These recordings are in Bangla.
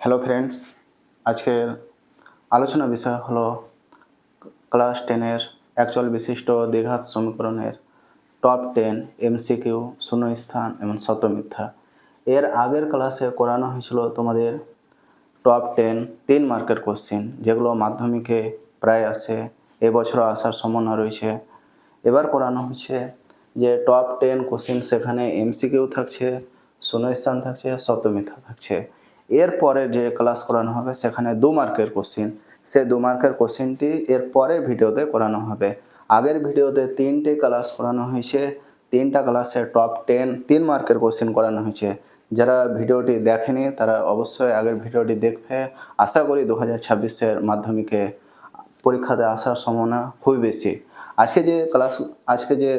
হ্যালো ফ্রেন্ডস আজকের আলোচনা বিষয় হলো ক্লাস টেনের অ্যাকচুয়াল বিশিষ্ট দ্বিঘাত সমীকরণের টপ টেন এমসিকিউ শূন্যস্থান এবং সত্য মিথ্যা। এর আগের ক্লাসে করানো হয়েছিল তোমাদের টপ টেন তিন মার্কের কোশ্চেন যেগুলো মাধ্যমিকে প্রায় আসে এবছরও আসার সম্ভাবনা রয়েছে। এবার করানো হচ্ছে যে টপ টেন কোশ্চেন সেখানে এমসিকিউ থাকছে শূন্যস্থান থাকছে, সত্য মিথ্যা থাকছে। এরপরে যে ক্লাস করানো হবে, সেখানে দু মার্কের কোশ্চেন সে দু মার্কের কোশ্চেনটি এর পরের ভিডিওতে করানো হবে। আগের ভিডিওতে তিনটে ক্লাস করানো হয়েছে। তিনটা ক্লাসে টপ টেন তিন মার্কের কোশ্চেন করানো হয়েছে। যারা ভিডিওটি দেখেনি, তারা অবশ্যই আগের ভিডিওটি দেখবে। আশা করি দু হাজার ছাব্বিশের মাধ্যমিকে পরীক্ষাতে আসার সম্ভাবনা খুবই বেশি। আজকে যে ক্লাস আজকে যে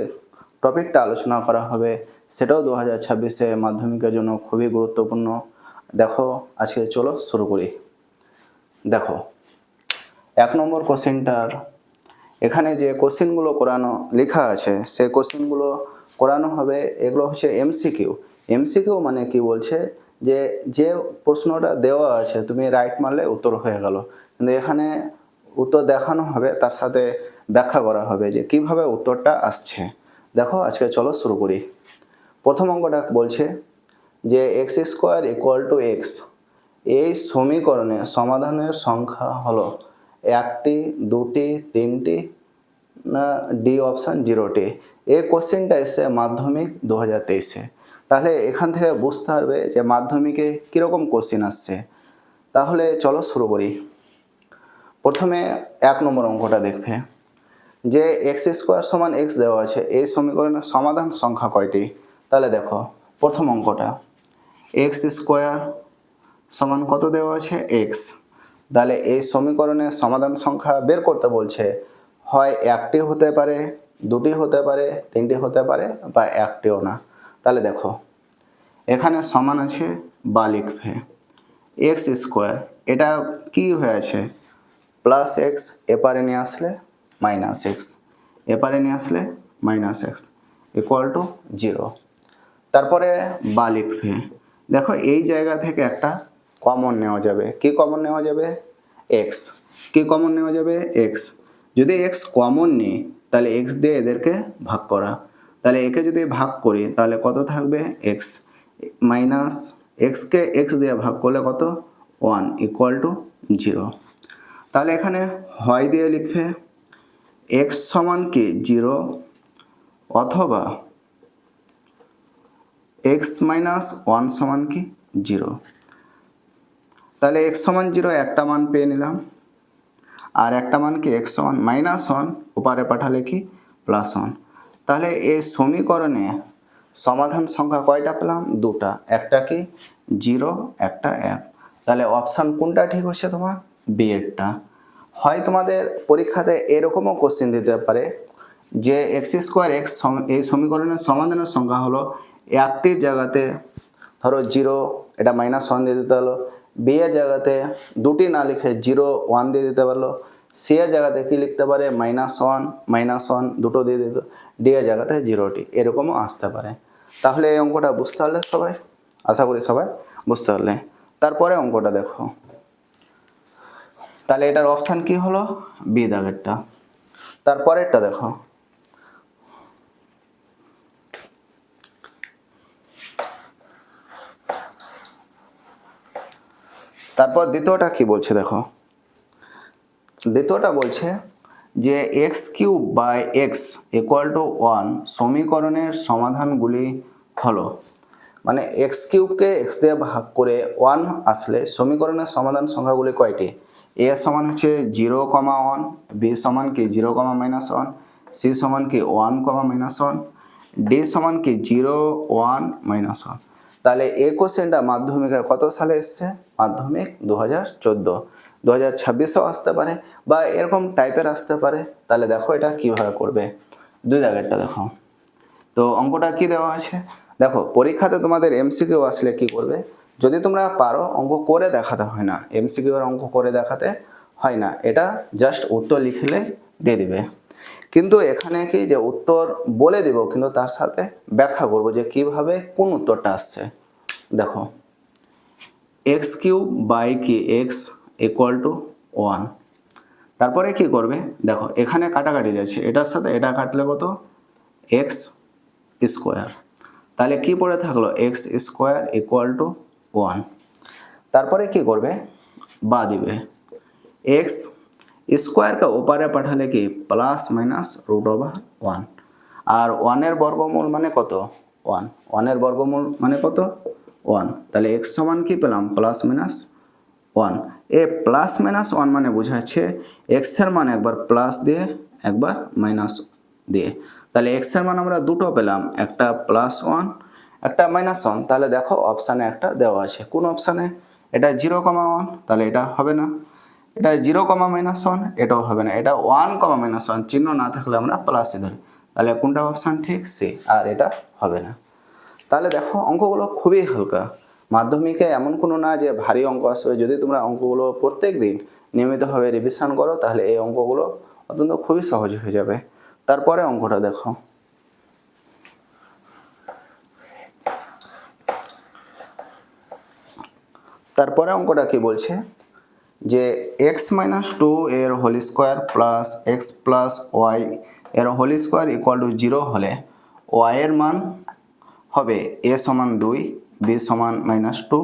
টপিকটা আলোচনা করা হবে, সেটাও দু হাজার ছাব্বিশে মাধ্যমিকের জন্য খুবই গুরুত্বপূর্ণ। দেখো, আজকে চলো শুরু করি। দেখো, এক নম্বর কোশ্চেনটার, এখানে যে কোশ্চেনগুলো করানো লেখা আছে, সে কোশ্চেনগুলো করানো হবে, এগুলো হচ্ছে এমসিকিউ এমসিকিউ মানে কি বলছে যে যে প্রশ্নটা দেওয়া আছে, তুমি রাইট মারলে উত্তর হয়ে গেল। কিন্তু এখানে উত্তর দেখানো হবে, তার সাথে ব্যাখ্যা করা হবে যে কীভাবে উত্তরটা আসছে। দেখো, আজকে চলো শুরু করি। প্রথম অঙ্কটা বলছে যে x square equal to x, এই সমীকরণে সমাধানের সংখ্যা হলো একটি, দুটি, তিনটি, না ডি অপশান জিরোটি। এই কোশ্চেনটা এসছে মাধ্যমিক দু হাজার তেইশে। তাহলে এখান থেকে বুঝতে পারবে যে মাধ্যমিকে কীরকম কোশ্চেন আসছে। তাহলে চলো শুরু করি। প্রথমে এক নম্বর অঙ্কটা দেখবে। যে এক্স স্কোয়ার সমান এক্স দেওয়া আছে, এই সমীকরণের সমাধান সংখ্যা কয়টি? তাহলে দেখো, প্রথম অঙ্কটা। এক্স স্কোয়ার সমান কত দেওয়া আছে? এক্স তাহলে এই সমীকরণের সমাধান সংখ্যা বের করতে বলছে, হয় একটি হতে পারে, দুটি হতে পারে, তিনটি হতে পারে, বা একটিও না। তাহলে দেখো, এখানে সমান আছে বা লিখবে। এক্স স্কোয়ার এটা কি হয়ে আছে? প্লাস এক্স এপারে নিয়ে আসলে মাইনাস এক্স এপারে নিয়ে আসলে minus x equal to zero তারপরে বা লিখবে দেখো এই জায়গা থেকে একটা কমন নেওয়া যাবে। কি কমন নেওয়া যাবে? এক্স কি কমন নেওয়া যাবে? এক্স যদি এক্স কমন নিই, তাহলে এক্স দিয়ে এদেরকে ভাগ করা। তাহলে একে যদি ভাগ করি, তাহলে কত থাকবে? এক্স মাইনাস এক্সকে এক্স দিয়ে ভাগ করলে কত? ওয়ান ইকুয়াল টু জিরো তাহলে এখানে হয় দিয়ে লিখবে এক্স সমান কি? জিরো অথবা এক্স মাইনাস ওয়ান সমান কি? জিরো তাহলে এক্স সমান জিরো একটা মান পেয়ে নিলাম। আর একটা মান কি? এক্স সমান মাইনাস ওয়ান ওপারে পাঠালে কি? প্লাস ওয়ান তাহলে এই সমীকরণে সমাধান সংখ্যা কয়টা পেলাম? দুটা। একটা কি? জিরো একটা এক তাহলে অপশান কোনটা ঠিক হচ্ছে তোমার? বি এরটা। হয় তোমাদের পরীক্ষাতে এরকমও কোশ্চেন দিতে পারে যে এক্স স্কোয়ার এক্স এই সমীকরণের সমাধানের সংখ্যা হলো একটির জায়গাতে ধরো জিরো এটা মাইনাস ওয়ান দিয়ে দিতে হলো। বি এর জায়গাতে দুটি না লিখে জিরো ওয়ান দিয়ে দিতে পারল। সি এর জায়গাতে কি লিখতে পারে? মাইনাস ওয়ান মাইনাস ওয়ান দুটো দিয়ে দিত ডি এর জায়গাতে জিরোটি এরকমও আসতে পারে। তাহলে এই অঙ্কটা বুঝতে পারলে সবাই? আশা করি সবাই বুঝতে পারলে। তারপরে অঙ্কটা দেখো। তাহলে এটার অপশান কি হলো? বি দাগেরটা। তারপরেরটা দেখো। তারপর দ্বিতীয়টা কি বলছে দেখো? দ্বিতীয়টা বলছে যে x cube by x equal to one সমীকরণের সমাধানগুলি হলো। মানে এক্স কিউবকে এক্স দিয়ে ভাগ করে ওয়ান আসলে সমীকরণের সমাধান সংখ্যাগুলি কয়টি? এ সমান হচ্ছে জিরো কমা ওয়ান বি সমান কি zero comma minus one C সমান কি one comma minus one D সমান কি জিরো ওয়ান মাইনাস ওয়ান তাহলে এই কোশ্চেনটা মাধ্যমিকে কত সালে এসছে? মাধ্যমিক দু হাজার চোদ্দ। দু হাজার ছাব্বিশেও আসতে পারে বা এরকম টাইপের আসতে পারে। তাহলে দেখো এটা কীভাবে করবে। দুই দাগেরটা দেখো। তো অঙ্কটা কি দেওয়া আছে দেখো, পরীক্ষাতে তোমাদের এমসিকিউ আসলে কি করবে? যদি তোমরা পারো, অঙ্ক করে দেখাতে হয় না। এমসিকিউ এর অঙ্ক করে দেখাতে হয় না। এটা জাস্ট উত্তর লিখলে দিয়ে দিবে। কিন্তু এখানে কি যে উত্তর বলে দিব, কিন্তু তার সাথে ব্যাখ্যা করব যে কীভাবে কোন উত্তরটা আসছে। দেখো এক্স কিউব বাই কি এক্স ইকুয়াল টু ওয়ান তারপরে কি করবে? দেখো, এখানে কাটাকাটি যাচ্ছে। এটার সাথে এটা কাটলে কত? এক্স স্কোয়ার তাহলে কি পড়ে থাকল? X square equal to one তারপরে কি করবে? বা দিবে। এক্স স্কোয়ারকে ওপারে পাঠালে কি? Plus minus root over one আর ওয়ানের বর্গমূল মানে কত? ওয়ান ওয়ানের বর্গমূল মানে কত? ওয়ান তাহলে এক্স সমান কি পেলাম? Plus minus one A plus minus one মানে বোঝাচ্ছে এক্সের মান একবার প্লাস দিয়ে, একবার মাইনাস দিয়ে। তাহলে এক্সের মান আমরা দুটো পেলাম, একটা প্লাস ওয়ান একটা মাইনাস ওয়ান তাহলে দেখো অপশানে একটা দেওয়া আছে। কোন অপশানে এটা জিরো কমা ওয়ান তাহলে এটা হবে না। এটা জিরো কমা মাইনাস ওয়ান এটাও হবে না। এটা ওয়ান কমা মাইনাস ওয়ান চিহ্ন না থাকলে আমরা প্লাসে ধরি। তাহলে কোনটা অপশান ঠিক সে, আর এটা হবে না। তাহলে দেখো অঙ্কগুলো খুবই হালকা। মাধ্যমিকে এমন কোনো না যে ভারী অঙ্ক আসবে, যদি তোমরা অঙ্কগুলো প্রত্যেক দিন নিয়মিতভাবে রিভিশন করো, তাহলে এই অঙ্কগুলো অত্যন্ত খুবই সহজ হয়ে যাবে। তারপরে অঙ্কটা দেখো। তারপরে অঙ্কটা কি বলছে? যে এক্স মাইনাস টু এর whole square plus x plus y এর whole square equal to zero হলে ওয়াই এর মান হবে এ সমান দুই বি সমান মাইনাস টু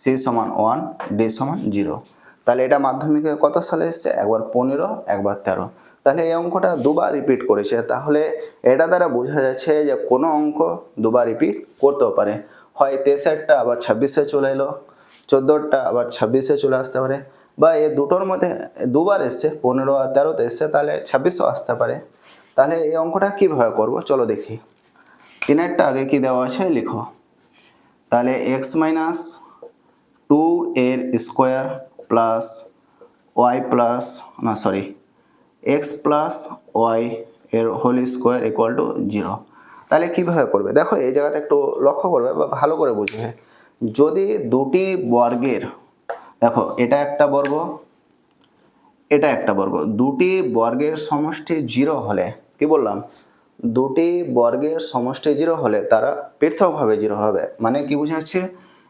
সি সমান ওয়ান ডি সমান জিরো তাহলে এটা মাধ্যমিকে কত সালে এসছে? একবার পনেরো, একবার তেরো। তাহলে এই অঙ্কটা দুবার রিপিট করেছে, তাহলে এটা দ্বারা বোঝা যাচ্ছে যে কোনো অঙ্ক দুবার রিপিট করতেও পারে। হয় তেইশেরটা আবার ছাব্বিশে চলে এলো, চোদ্দোরটা, আবার ছাব্বিশে চলে আসতে পারে। বা এ দুটোর মধ্যে দুবার এসছে, পনেরো আর তেরোতে এসছে, তাহলে ছাব্বিশও আসতে পারে। তাহলে এই অঙ্কটা কীভাবে করব? চলো দেখি। তিনেরটা আগে কি দেওয়া আছে? লিখো। তাহলে এক্স মাইনাস টু এর স্কোয়ার প্লাস ওয়াই প্লাস না সরি এক্স প্লাস ওয়াই এর whole square equal to zero তাহলে কীভাবে করবে? দেখো, এই জায়গাতে একটু লক্ষ্য করবে বা ভালো করে বুঝবে। যদি দুটি বর্গের, দেখো, এটা একটা বর্গ, এটা একটা বর্গ, দুটি বর্গের সমষ্টি জিরো হলে, কি বললাম? দুটি বর্গের সমষ্টি জিরো হলে তারা পৃথকভাবে জিরো হবে। মানে কি বোঝাচ্ছে?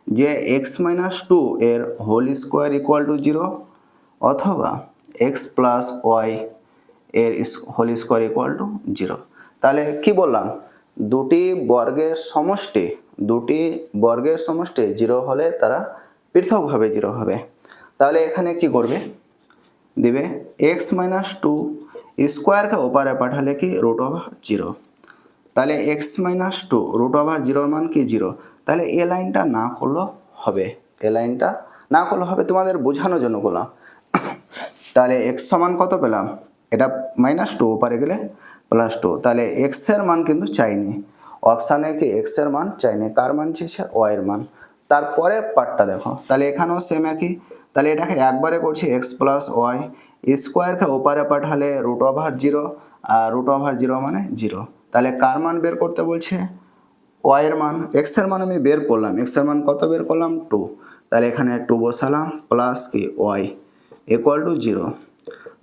যে এক্স মাইনাস টু এর whole square equal to zero অথবা এক্স প্লাস ওয়াই এর whole square equal to zero তাহলে কি বললাম? দুটি বর্গের সমষ্টি, দুটি বর্গের সমষ্টি জিরো হলে তারা পৃথকভাবে জিরো হবে। তাহলে এখানে কি করবে? দিবে এক্স মাইনাস টু স্কোয়ারকে ওপারে পাঠালে কি রুট ওভার জিরো তাহলে x minus two root over জিরোর মান কি জিরো তাহলে এ লাইনটা না করলেও হবে। এ লাইনটা না করলে হবে তোমাদের বোঝানোর জন্য করলাম। তাহলে এক্স সমান কত পেলাম? এটা মাইনাস টু ওপারে গেলে প্লাস টু তাহলে এক্সের মান কিন্তু চাইনি। অপশানে কি এক্সের মান চাইনি। কার মান চেয়েছে? ওয়াইয়ের মান। তারপরে পার্টটা দেখো। তাহলে এখানেও সেম একই। তাহলে এটাকে একবারে করছি এক্স প্লাস ওয়াই স্কোয়ারকে ওপারে পাঠালে রুট ওভার জিরো আর রুট ওভার জিরো মানে জিরো তাহলে কার মান বের করতে বলছে? ওয়াইয়ের মান। এক্সের মান আমি বের করলাম। এক্সের মান কত বের করলাম? টু তাহলে এখানে টু বসালাম প্লাস কি? ওয়াই ইকুয়াল টু জিরো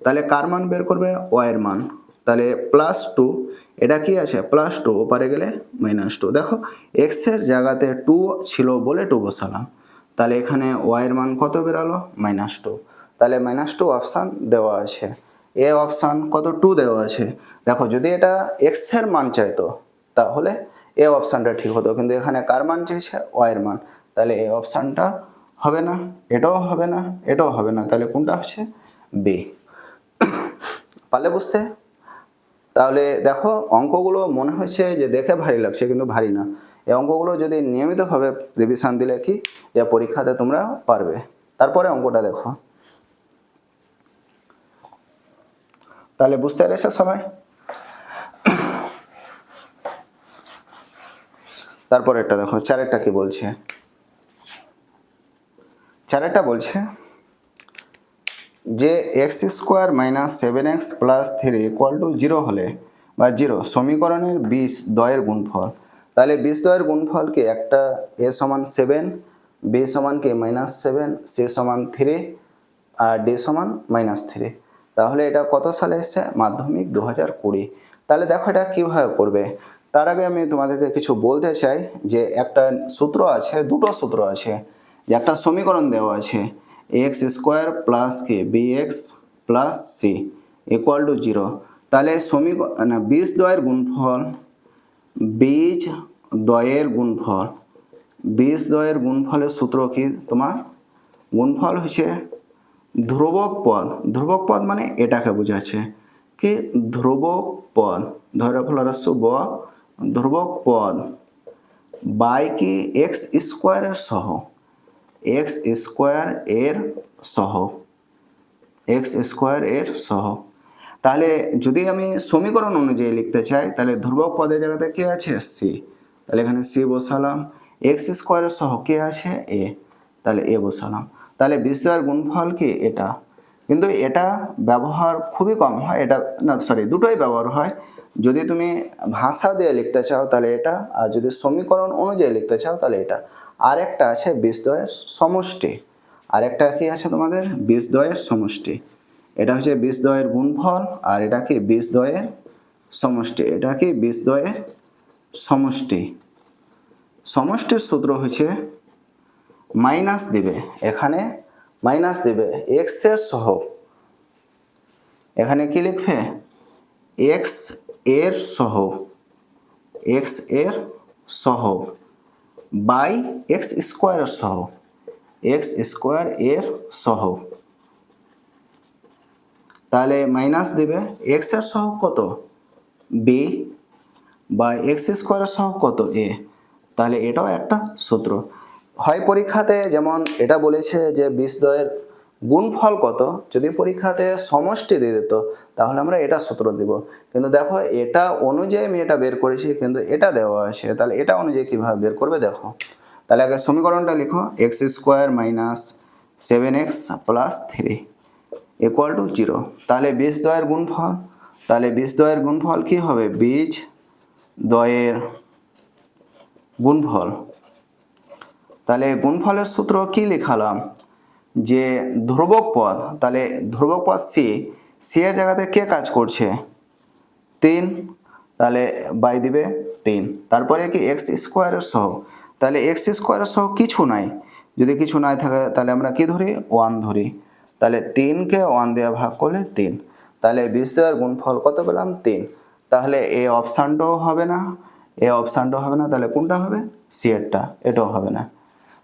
তাহলে কার মান বের করবে? ওয়াইয়ের মান। তাহলে প্লাস টু এটা কি আছে? প্লাস টু ওপারে গেলে মাইনাস টু দেখো এক্সের জায়গাতে টু ছিল বলে টু বসালাম। তাহলে এখানে ওয়াইয়ের মান কত বেরালো? মাইনাস টু তাহলে মাইনাস টু অপশান দেওয়া আছে। এ অপশান কত? টু দেওয়া আছে। দেখো, যদি এটা এক্সের মান চাইতো, তাহলে এ অপশানটা ঠিক হতো। কিন্তু এখানে কার মান চেয়েছে? ওয়াইয়ের মান। তাহলে এ অপশানটা হবে না, এটাও হবে না, এটাও হবে না। তাহলে কোনটা হচ্ছে? বি পারলে বুঝতে? তাহলে দেখো, অঙ্কগুলো মনে হচ্ছে যে দেখে ভারী লাগছে, কিন্তু ভারী না। এই অঙ্কগুলো যদি নিয়মিতভাবে রিভিশন দিলে কি? যে পরীক্ষাতে তোমরা পারবে। তারপরে অঙ্কটা দেখো। তাহলে বুঝতে পেরেছে সবাই? তারপর একটা দেখো, চারেরটা কি বলছে? চারেরটা বলছে, যে x square minus seven x plus three equal to zero হলে, বা জিরো সমীকরণের বিশ দয়ের গুণফল। তাহলে বিশ দয়ের গুণফলকে একটা? এ সমান সেভেন, বি সমান কি মাইনাস সেভেন, সি সমান থ্রি, আর ডি সমান মাইনাস থ্রি। তাহলে এটা কত সালে এসছে? মাধ্যমিক দু হাজার কুড়ি। তাহলে দেখো এটা কীভাবে করবে। তার আগে আমি তোমাদেরকে কিছু বলতে চাই যে একটা সূত্র আছে, দুটো সূত্র আছে, যে একটা সমীকরণ দেওয়া আছে x square plus K B x plus C equal to zero তাহলে সমীকরণ না, বীজ দ্বয়ের গুণফল, বীজ দ্বয়ের গুণফল, বীজ দ্বয়ের গুণফলের সূত্র কি তোমার? গুণফল হচ্ছে ধ্রুবক পদ ধ্রুবক পদ মানে এটাকে বোঝাচ্ছে কি? ধ্রুবক পদ ধরে ফলরস্য ব। ধ্রুবক পদ বাই কি? এক্স স্কোয়ারের সহ। এক্স স্কোয়ার এর সহ। এক্স স্কোয়ার এর সহ। তাহলে যদি আমি সমীকরণ অনুযায়ী লিখতে চাই, তাহলে ধ্রুবক পদের জায়গাতে কে আছে? সি তাহলে এখানে সি বসালাম। এক্স স্কোয়ারের সহ কে আছে? এ তাহলে এ বসালাম। তাহলে বিস্তার গুণফল কি এটা? কিন্তু এটা ব্যবহার খুবই কম হয়, এটা না সরি দুটোই ব্যবহার হয়। যদি তুমি ভাষা দিয়ে লিখতে চাও তাহলে এটা, আর যদি সমীকরণ অনুযায়ী লিখতে চাও তাহলে এটা। আর একটা আছে বিস্দয়ের সমষ্টি। আর একটা কি আছে তোমাদের? বিষদয়ের সমষ্টি। এটা হচ্ছে বিষদয়ের গুণফল, আর এটা কি বিষদয়ের সমষ্টি? এটা কি বিষদয়ের সমষ্টি? সমষ্টির সূত্র হচ্ছে মাইনাস দিবে। এখানে মাইনাস দিবে। এক্সের সহ এখানে কি লিখবে? এক্সের সহ এক্সের সহ বাই এক্স স্কোয়ারের সহ এক্স স্কোয়ার এর সহ তাহলে মাইনাস দেবে। এক্সের সহ কত? বি বাই এক্স স্কোয়ারের সহ কত? এ তাহলে এটাও একটা সূত্র। হয় পরীক্ষাতে যেমন এটা বলেছে যে বিষ বিষদয়ের গুণফল কত? যদি পরীক্ষাতে সমষ্টি দিয়ে দিত, তাহলে আমরা এটা সূত্র দিব। কিন্তু দেখো, এটা অনুযায়ী আমি এটা বের করেছি, কিন্তু এটা দেওয়া আছে। তাহলে এটা অনুযায়ী কীভাবে বের করবে দেখো। তাহলে আগে সমীকরণটা লিখো। X square minus seven x plus three equal to zero. তাহলে বিষ দয়ের গুণফল, তাহলে বিষ দয়ের গুণফল কী হবে? বীজ দয়ের গুণফল। তাহলে গুণফলের সূত্র কি লিখালাম? যে ধ্রুবক পদ, তাহলে ধ্রুবক পদ সি সি এর জায়গাতে কে কাজ করছে? তিন, তাহলে বাই দিবে তিন। তারপরে কি এক্স স্কোয়ারের সহ তাহলে এক্স স্কোয়ারের সহ কিছু নাই। যদি কিছু নাই থাকে, তাহলে আমরা কি ধরি? ওয়ান ধরি। তাহলে তিনকে ওয়ান দেওয়া ভাগ করলে তিন। তাহলে বিশ দেওয়ার গুণফল কত পেলাম? তিন। তাহলে এ অপশানটাও হবে না। এ অপশানটাও হবে না। তাহলে কোনটা হবে? সি এরটা। এটাও হবে না।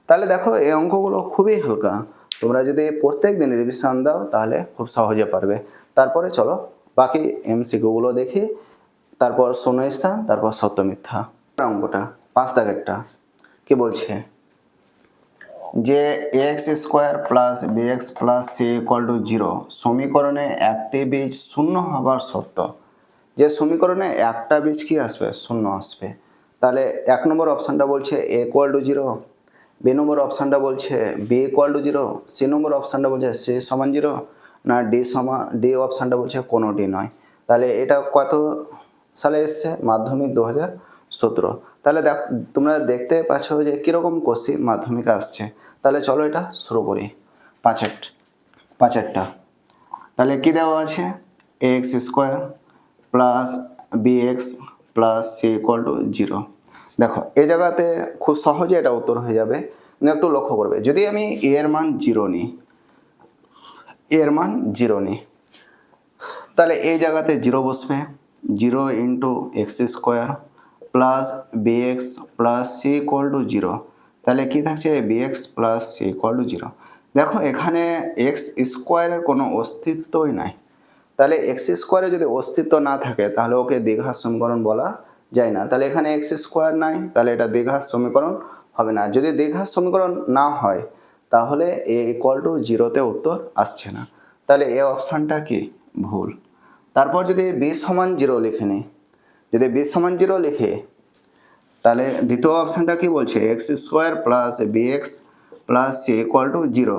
তাহলে দেখো এই অঙ্কগুলো খুবই হালকা। তোমরা যদি প্রত্যেক দিন রিভিশন দাও, তাহলে খুব সহজে পারবে। তারপরে চলো, বাকি এমসিকিউগুলো দেখি। তারপর শূন্যস্থান তারপর সত্য মিথ্যা অঙ্কটা, পাঁচ দাগেরটা। কি বলছে? যে x square plus B x plus C equal to zero সমীকরণে একটি বীজ শূন্য হবার শর্ত। যে সমীকরণে একটা বীজ কি আসবে? শূন্য আসবে। তাহলে এক নম্বর অপশানটা বলছে A equal to zero B number অপশানটা বলছে B equal to zero C number অপশানটা বলছে সি সমান জিরো না ডি সমান ডি অপশানটা বলছে কোনোটি নয়। তাহলে এটা কত সালে এসছে? মাধ্যমিক দু হাজার সতেরো। তাহলে দেখ, তোমরা দেখতে পাচ্ছ যে কীরকম কোশ্চিন মাধ্যমিক আসছে। তাহলে চলো এটা শুরু করি। পাঁচের, পাঁচেরটা। তাহলে কী দেওয়া আছে? X square plus B x plus C equal to zero দেখো এই জায়গাতে খুব সহজে এটা উত্তর হয়ে যাবে। একটু লক্ষ্য করবে। যদি আমি এ এর মান জিরো নিই এ এর মান জিরো নিই, তাহলে এই জায়গাতে জিরো বসবে। Zero into x square plus B x plus C equal to zero তাহলে কী থাকছে? B x plus C equal to zero দেখো, এখানে এক্স স্কোয়ারের কোনো অস্তিত্বই নাই। তাহলে এক্স স্কোয়ারে যদি অস্তিত্ব না থাকে, তাহলে ওকে দীঘার সমীকরণ বলা যায় না। তাহলে এখানে এক্স স্কোয়ার নাই, তাহলে এটা দীঘার সমীকরণ হবে না। যদি দীঘার সমীকরণ না হয়, তাহলে এ ইকুয়াল টু জিরোতে উত্তর আসছে না। তাহলে এ অপশানটা কি? ভুল। তারপর যদি বি সমান জিরো লিখে নিই, যদি বি সমান জিরো লিখে, তাহলে দ্বিতীয় অপশানটা কি বলছে? X square plus B x plus C equal to zero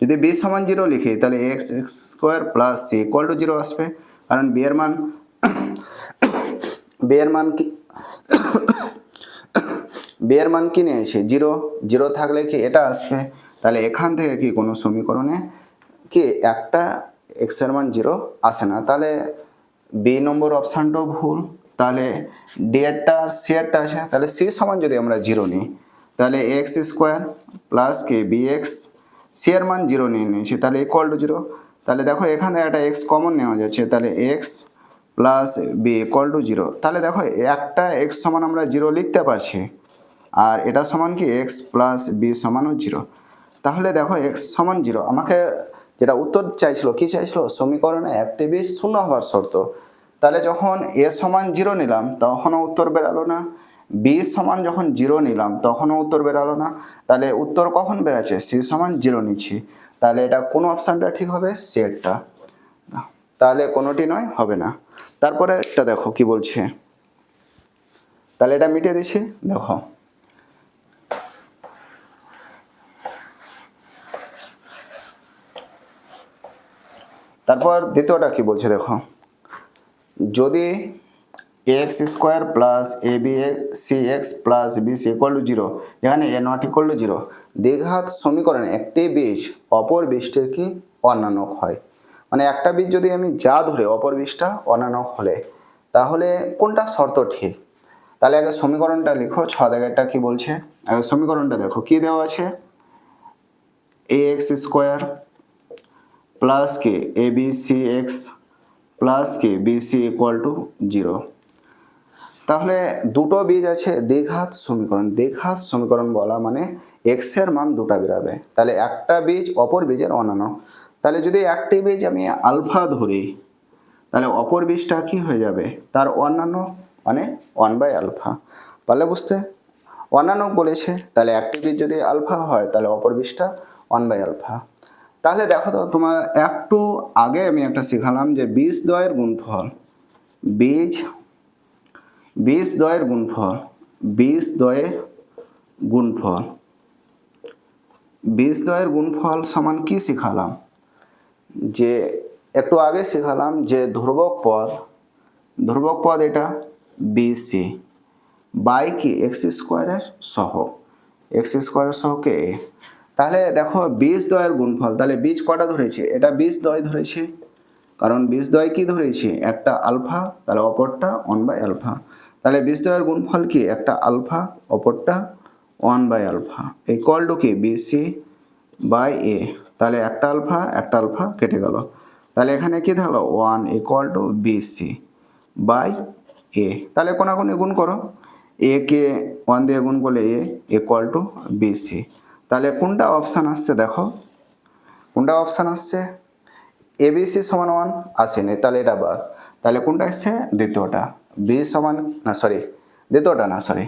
যদি বি সমান জিরো লিখি, তাহলে x x square plus C equal to zero আসবে। কারণ বি এর মান বি এর মান কি বি এর মান কি নিয়েছে জিরো জিরো থাকলে কি এটা আসবে তাহলে এখান থেকে কি কোনো সমীকরণে কি একটা এক্সের মান জিরো আসে না তাহলে বি নম্বর অপশানটাও ভুল তাহলে ডি এরটা আর সি এরটা আছে তাহলে সি সমান যদি আমরা জিরো নিই তাহলে x square plus K B x C এর মান জিরো নিয়ে নিয়েছি তাহলে ইকুয়াল টু জিরো তাহলে দেখো এখানে একটা এক্স কমন নেওয়া যাচ্ছে তাহলে x plus B equal to zero তাহলে দেখো, একটা এক্স সমান আমরা জিরো লিখতে পারছি, আর এটা সমান কি এক্স প্লাস বি সমানও জিরো তাহলে দেখো এক্স সমান জিরো আমাকে যেটা উত্তর চাইছিল, কি চাইছিল? সমীকরণে একটি বীজ শূন্য হওয়ার শর্ত। তাহলে যখন এ সমান জিরো নিলাম, তখনও উত্তর বেরালো না। বি সমান যখন জিরো নিলাম, তখনও উত্তর বেরালো না। তাহলে উত্তর কখন বেরাচ্ছে সি সমান জিরো নিচ্ছি। তাহলে এটা কোন অপশানটা ঠিক হবে? সেটটা তাহলে কোনোটি নয়? হবে না। তারপরে এটা দেখো কি বলছে। তাহলে এটা মিটিয়ে দিচ্ছি, দেখো। তারপর দ্বিতীয়টা কি বলছে দেখো। যদি x square plus A B C x plus B C equal to zero এখানে A not equal to zero দ্বিঘাত সমীকরণে একটি বীজ অপর বীজটির কি অন্যানক হয়? মানে একটা বীজ যদি আমি যা ধরে অপর বীজটা অন্যানক হলে তাহলে কোনটা শর্ত ঠিক? তাহলে আগে সমীকরণটা লিখো, ছ দাগেরটা কি বলছে? আগে সমীকরণটা দেখো, কি দেওয়া আছে? A x square plus K A B C x plus K B C equal to zero তাহলে দুটো বীজ আছে দ্বিঘাত সমীকরণ। দ্বিঘাত সমীকরণ বলা মানে এক্সের মান দুটা বেরাবে। তাহলে একটা বীজ অপর বীজের অন্যান্য। তাহলে যদি একটি বীজ আমি আলফা ধরি, তাহলে অপর বীজটা কি হয়ে যাবে? তার অন্যান্য মানে ওয়ান বাই আলফা পারলে বুঝতে? অন্যান্য বলেছে, তাহলে একটি বীজ যদি আলফা হয়, তাহলে অপর বীজটা ওয়ান বাই আলফা তাহলে দেখো তো, তোমার একটু আগে আমি একটা শিখালাম যে বীজ দ্বয়ের গুণফল, বীজ বীজ দ্বয়ের গুণফল, বীজ দ্বয়ের গুণফল। বীজ দয়ের গুণফল সমান কি শিখালাম? যে একটু আগে শেখালাম যে ধ্রুবক পদ ধ্রুবক পদ এটা বিসি বাই কি এক্স স্কোয়ারের সহ এক্স স্কোয়ারের সহকে তাহলে দেখো বীজ দয়ের গুণফল, তাহলে বীজ কটা ধরেছে? এটা বীজ দয় ধরেছে, কারণ বীজ দয় কি ধরেছে? একটা আলফা, তাহলে অপরটা ওয়ান বাই আলফা তাহলে বীজ দয়ের গুণফল কি? একটা alpha, অপরটা one by alpha equal to কি? বিসি বাই এ তাহলে একটা আলফা একটা আলফা কেটে গেল। তাহলে এখানে কি থাকল? One equal to B C by A তাহলে কোনাকুনি গুণ করো। এ কে ওয়ান দিয়ে গুণ করলে এ ইকুয়াল টু বিসি তাহলে কোনটা অপশান আসছে দেখো। কোনটা অপশান আসছে? এ এবিসি সমান ওয়ান আসেনি, তাহলে এটা বাদ তাহলে কোনটা আসছে? দ্বিতীয়টা। বি সমান, না সরি দ্বিতীয়টা না সরি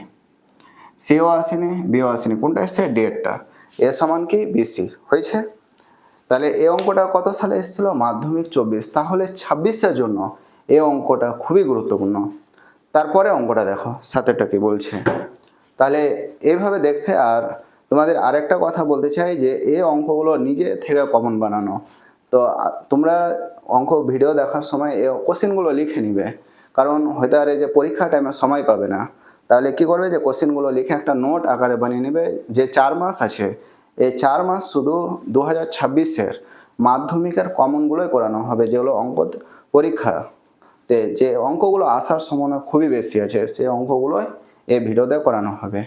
সিও আসেনি বিও আসেনি। কোনটা এসছে ডেটটা। এ সমান কি? বিসি হয়েছে? তাহলে এই অঙ্কটা কত সালে এসেছিল? মাধ্যমিক চব্বিশ। তাহলে ছাব্বিশের জন্য এই অঙ্কটা খুবই গুরুত্বপূর্ণ। তারপরে অঙ্কটা দেখো সাথেটা কি বলছে। তাহলে এইভাবে দেখবে আর তোমাদের আরেকটা কথা বলতে চাই যে এই অঙ্কগুলো নিজে থেকে কমন বানানো। তো তোমরা অঙ্ক ভিডিও দেখার সময় এই কোশ্চেনগুলো লিখে নিবে। কারণ হতে পারে যে পরীক্ষা টাইমে সময় পাবে না। তাহলে কি করবে যে কোশ্চেনগুলো লিখে একটা নোট আকারে বানিয়ে নেবে যে চার মাস আছে। এই চার মাস শুধু দু হাজার ছাব্বিশের মাধ্যমিকের কমনগুলোই করানো হবে, যেগুলো অঙ্ক পরীক্ষাতে যে অঙ্কগুলো আসার সম্ভাবনা খুবই বেশি আছে, সেই অঙ্কগুলোই এই ভিডিওতে করানো হবে।